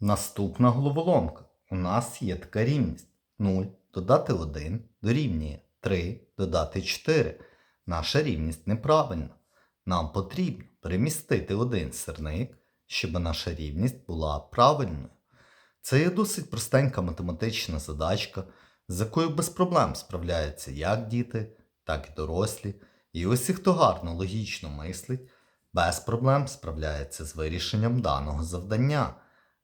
Наступна головоломка. У нас є така рівність. 0 додати 1 дорівнює 3 додати 4. Наша рівність неправильна. Нам потрібно перемістити один сирник, щоб наша рівність була правильною. Це є досить простенька математична задачка, з якою без проблем справляються як діти, так і дорослі. І усі, хто гарно логічно мислить, без проблем справляється з вирішенням даного завдання.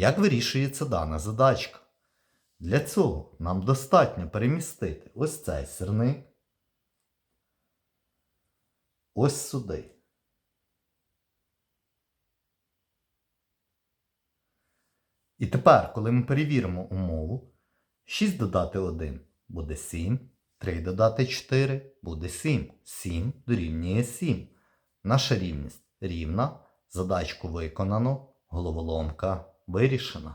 Як вирішується дана задачка? Для цього нам достатньо перемістити ось цей сирник ось сюди. І тепер, коли ми перевіримо умову, 6 додати 1 буде 7, 3 додати 4 буде 7. 7 дорівнює 7. Наша рівність рівна, задачку виконано, головоломка вирішена.